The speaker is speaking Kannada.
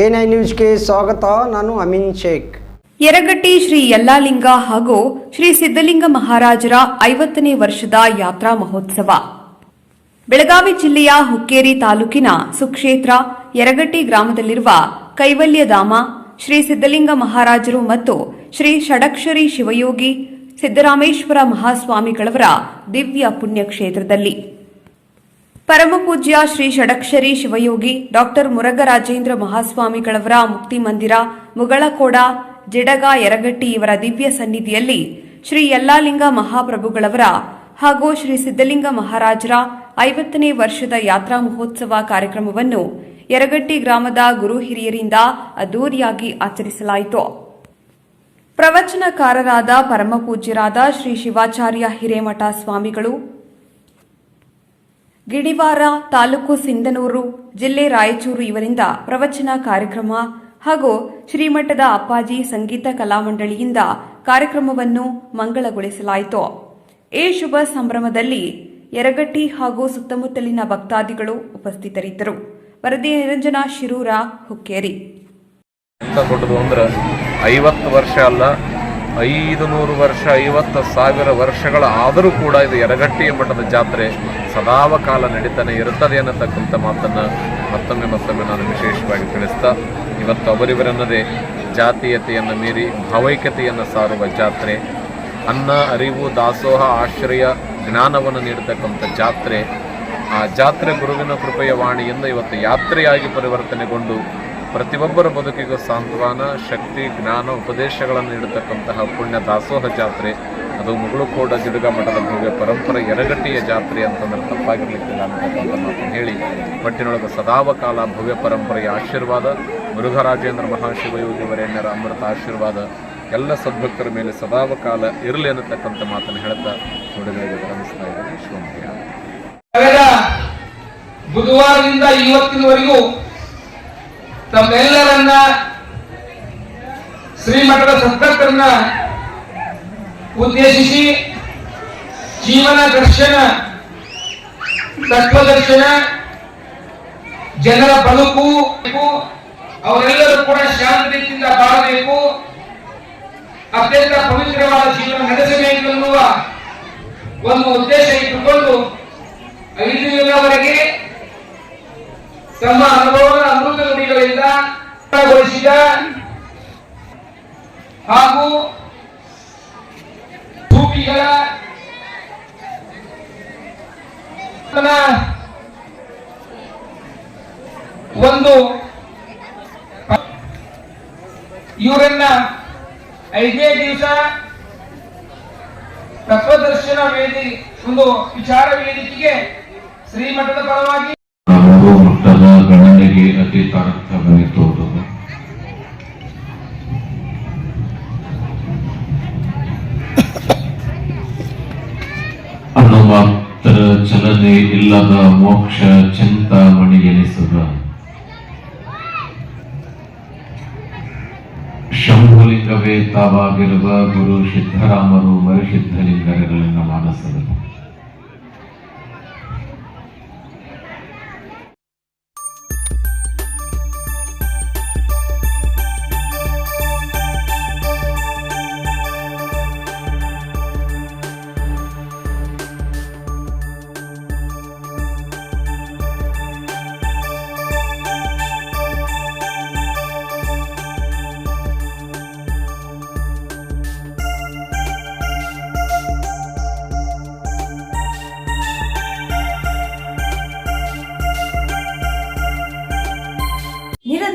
ಎ ನ್ಯೂಸ್ಗೆ ಸ್ವಾಗತ. ನಾನು ಅಮಿನ್ ಶೇಖ್. ಯರಗಟ್ಟಿ ಶ್ರೀ ಯಲ್ಲಾಲಿಂಗ ಹಾಗೂ ಶ್ರೀ ಸಿದ್ದಲಿಂಗ ಮಹಾರಾಜರ ಐವತ್ತನೇ ವರ್ಷದ ಯಾತ್ರಾ ಮಹೋತ್ಸವ. ಬೆಳಗಾವಿ ಜಿಲ್ಲೆಯ ಹುಕ್ಕೇರಿ ತಾಲೂಕಿನ ಸುಕ್ಷೇತ್ರ, ಯರಗಟ್ಟಿ ಗ್ರಾಮದಲ್ಲಿರುವ ಕೈವಲ್ಯಧಾಮ, ಶ್ರೀ ಸಿದ್ದಲಿಂಗ ಮಹಾರಾಜರು ಮತ್ತು ಶ್ರೀ ಷಡಕ್ಷರಿ ಶಿವಯೋಗಿ ಸಿದ್ದರಾಮೇಶ್ವರ ಮಹಾಸ್ವಾಮಿಗಳವರ ದಿವ್ಯ ಪುಣ್ಯಕ್ಷೇತ್ರದಲ್ಲಿ. ಪರಮಪೂಜ್ಯ ಶ್ರೀ ಷಡಕ್ಷರಿ ಶಿವಯೋಗಿ ಡಾಕ್ಟರ್ ಮುರಗರಾಜೇಂದ್ರ ಮಹಾಸ್ವಾಮಿಗಳವರ ಮುಕ್ತಿ ಮಂದಿರ, ಮುಗಳಕೋಡ, ಜಡಗ, ಯರಗಟ್ಟಿ ಇವರ ದಿವ್ಯ ಸನ್ನಿಧಿಯಲ್ಲಿ ಶ್ರೀ ಯಲ್ಲಾಲಿಂಗ ಮಹಾಪ್ರಭುಗಳವರ ಹಾಗೂ ಶ್ರೀ ಸಿದ್ದಲಿಂಗ ಮಹಾರಾಜರ ಐವತ್ತನೇ ವರ್ಷದ ಯಾತ್ರಾ ಮಹೋತ್ಸವ ಕಾರ್ಯಕ್ರಮವನ್ನು ಯರಗಟ್ಟಿ ಗ್ರಾಮದ ಗುರು ಹಿರಿಯರಿಂದ ಅದ್ದೂರಿಯಾಗಿ ಆಚರಿಸಲಾಯಿತು. ಪ್ರವಚನಕಾರರಾದ ಪರಮಪೂಜ್ಯರಾದ ಶ್ರೀ ಶಿವಾಚಾರ್ಯ ಹಿರೇಮಠ ಸ್ವಾಮಿಗಳು ಗಿಡಿವಾರ ತಾಲೂಕು ಸಿಂಧನೂರು, ಜಿಲ್ಲೆ ರಾಯಚೂರು ಇವರಿಂದ ಪ್ರವಚನ ಕಾರ್ಯಕ್ರಮ ಹಾಗೂ ಶ್ರೀಮಠದ ಅಪ್ಪಾಜಿ ಸಂಗೀತ ಕಲಾಮಂಡಳಿಯಿಂದ ಕಾರ್ಯಕ್ರಮವನ್ನು ಮಂಗಳಗೊಳಿಸಲಾಯಿತು. ಈ ಶುಭ ಸಂಭ್ರಮದಲ್ಲಿ ಯರಗಟ್ಟಿ ಹಾಗೂ ಸುತ್ತಮುತ್ತಲಿನ ಭಕ್ತಾದಿಗಳು ಉಪಸ್ಥಿತರಿದ್ದರು. ವರದಿ ನಿರಂಜನ ಶಿರೂರ, ಹುಕ್ಕೇರಿ. ಐವತ್ತು ವರ್ಷ ಅಲ್ಲ ಐದು ನೂರು ವರ್ಷ, ಐವತ್ತು ಸಾವಿರ ವರ್ಷಗಳ ಆದರೂ ಕೂಡ ಇದು ಯರಗಟ್ಟಿಯ ಮಠದ ಜಾತ್ರೆ. ಸದಾವ ಕಾಲ ನಡೀತಾನೆ ಇರುತ್ತದೆ ಅನ್ನತಕ್ಕಂಥ ಮಾತನ್ನು ಮತ್ತೊಮ್ಮೆ ಮತ್ತೊಮ್ಮೆ ನಾನು ವಿಶೇಷವಾಗಿ ತಿಳಿಸ್ತಾ, ಇವತ್ತು ಅವರಿವರನ್ನದೇ ಜಾತೀಯತೆಯನ್ನು ಮೀರಿ ಭಾವೈಕ್ಯತೆಯನ್ನು ಸಾರುವ ಜಾತ್ರೆ, ಅನ್ನ, ಅರಿವು, ದಾಸೋಹ, ಆಶ್ರಯ, ಜ್ಞಾನವನ್ನು ನೀಡತಕ್ಕಂಥ ಜಾತ್ರೆ, ಆ ಜಾತ್ರೆ ಗುರುವಿನ ಕೃಪೆಯ ವಾಣಿಯಿಂದ ಇವತ್ತು ಯಾತ್ರೆಯಾಗಿ ಪರಿವರ್ತನೆಗೊಂಡು ಪ್ರತಿಯೊಬ್ಬರ ಬದುಕಿಗೂ ಸಾಂತ್ವನ, ಶಕ್ತಿ, ಜ್ಞಾನ, ಉಪದೇಶಗಳನ್ನು ನೀಡತಕ್ಕಂತಹ ಪುಣ್ಯ ದಾಸೋಹ ಜಾತ್ರೆ. ಅದು ಮುಗುಳುಕೋಡ ಜಿಡುಗ ಮಠದ ಭವ್ಯ ಪರಂಪರೆ ಎರಗಟ್ಟಿಯ ಜಾತ್ರೆ ಅಂತಂದ್ರೆ ತಪ್ಪಾಗಿರ್ಲಿಕ್ಕಿಲ್ಲ ಅಂತಕ್ಕಂಥ ಮಾತನ್ನು ಹೇಳಿ, ಪಟ್ಟಿನೊಳಗೆ ಸದಾವಕಾಲ ಭವ್ಯ ಪರಂಪರೆಯ ಆಶೀರ್ವಾದ, ಮುರುಘರಾಜೇಂದ್ರ ಮಹಾಶಿವಯೋಗಿ ವರೇಣ್ಯರ ಅಮೃತ ಆಶೀರ್ವಾದ, ಎಲ್ಲ ಸದ್ಭಕ್ತರ ಮೇಲೆ ಸದಾವಕಾಲ ಇರಲಿ ಅನ್ನತಕ್ಕಂಥ ಮಾತನ್ನು ಹೇಳ್ತಾ ನುಡಿಗಳಿಗೆ ಗಮನಿಸ್ತಾ ಇದ್ದೀನಿ ಶಿವಮೊಗ್ಗ. ಬುಧವಾರದಿಂದ ಇವತ್ತಿನವರೆಗೂ ತಮ್ಮೆಲ್ಲರನ್ನ ಶ್ರೀಮಠದ ಸದ್ಭಕ್ತರನ್ನ ಉದ್ದೇಶಿಸಿ ಜೀವನ ದರ್ಶನ ತತ್ವದರ್ಶನ ಜನರ ಬದುಕು, ಅವರೆಲ್ಲರೂ ಕೂಡ ಶಾಂತ ರೀತಿಯಿಂದ ಬಾಳಬೇಕು. ಅತ್ಯಂತ ಪವಿತ್ರವಾದ ಜೀವನ ನಡೆಸಬೇಕು ಎನ್ನುವ ಒಂದು ಉದ್ದೇಶ ಇಟ್ಟುಕೊಂಡು ಐದು ದಿನವರೆಗೆ ತಮ್ಮ ಅನುಭವದ ಅಮೃತ ನುಡಿಗಳಿಂದ ಹಾಗೂ ತನ್ನ ಒಂದು ಇವರನ್ನ ಐದೇ ದಿವಸ ತತ್ವದರ್ಶನ ವೇದಿ, ಒಂದು ವಿಚಾರ ವೇದಿಕೆಗೆ ಶ್ರೀಮಠದ ಪರವಾಗಿ ಮಟ್ಟದ ಗಣನೆಗೆ ಅತೀತಾರ್ಥವೆನಿತೋದುದು ಅಣುಮಾತ್ರ ಚಲನೆ ಇಲ್ಲದ ಮೋಕ್ಷ ಚಿಂತಾಮಣಿ ಮಣಿಗೆನಿಸದ ಶಂಭುಲಿಂಗವೇ ತಾವಾಗಿರುವ ಗುರು ಸಿದ್ದರಾಮರು ಮರುಸಿದ್ಧಲಿಂಗರಗಳಿನ ಮಾನಸದಲ್ಲಿ